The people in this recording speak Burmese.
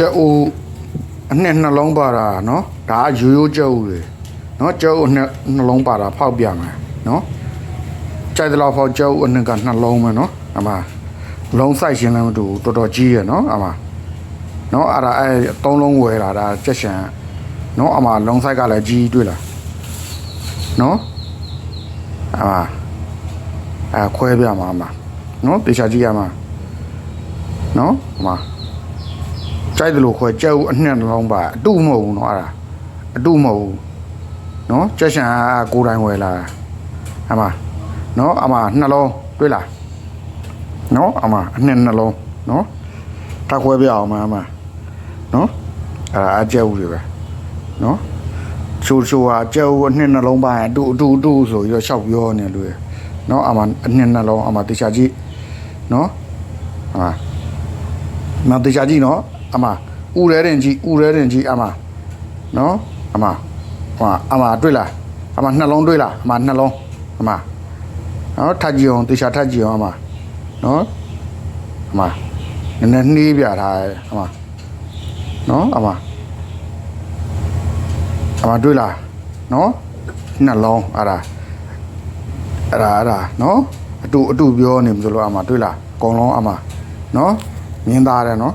ကြက်အိုးအနှစ်နှလုံးပါတာနော်ဒါကရိုးရိုးကြက်အိုးတွေနော်ကြက်အိုးအနှစ်နှလုံးပါတာဖောက်ပြမယ်နော်ကြိုက်တဲ့လောက်ဖောက်ကြက်အိုးအနှစ်ကနှလုံးပဲနော်အမလုံးဆိုင်ရှင်လည်းမတူဘူးတော်တော်ကြီးရနော်အမနော်အဲ့ဒါအဲ့အသုံးလုံးဝယ်လာဒါကြက်ရှန်နော်အမလုံးဆိုင်ကလည်းကြီးတွေ့လားနော်အမအဲခွဲပြမှာအမနော်တေချာကြည့်ရမှာနော်အမ ကြိုက်တယ်လို့ခွဲကြက်ဦးအနှစ်နှလုံးပါအတုမဟုတ်ဘူးနော်အဲ့ဒါအတုမဟုတ်ဘူးနော်ကြက်ရှံကကိုတိုင်းဝယ်လာအမနော်အမနှလုံးတွေ့လားနော်အမအနှစ်နှလုံးနော်ထပ်ခွဲပြအောင်မအမနော်အဲ့ဒါအကြက်ဦးတွေပဲနော်ချိုးချိုးဟာကြက်ဦးအနှစ်နှလုံးပါရင်အတူအတူအတူဆိုပြီးတော့ရှောက်ပြောနေလူရယ်နော်အမအနှစ်နှလုံးအမတေချာကြည့်နော်ဟာမတေချာကြည့်နော် အမဥရဲရင်ကြည့်ဥရဲရင်ကြည့်အမနော်အမဟိုအမတွေ့လားအမနှလုံးတွေ့လားအမနှလုံးအမနော်ထပ်ကြည့်အောင်တေချာထပ်ကြည့်အောင်အမနော်အမနည်းနည်းနှေးပြထားတယ်အမနော်အမအမတွေ့လားနော်နှလုံးအဲ့ဒါအဲ့ဒါအဲ့ဒါနော်အတူအတူပြောနေမလို့အမတွေ့လားအကုန်လုံးအမနော်မြင်သားတယ်နော်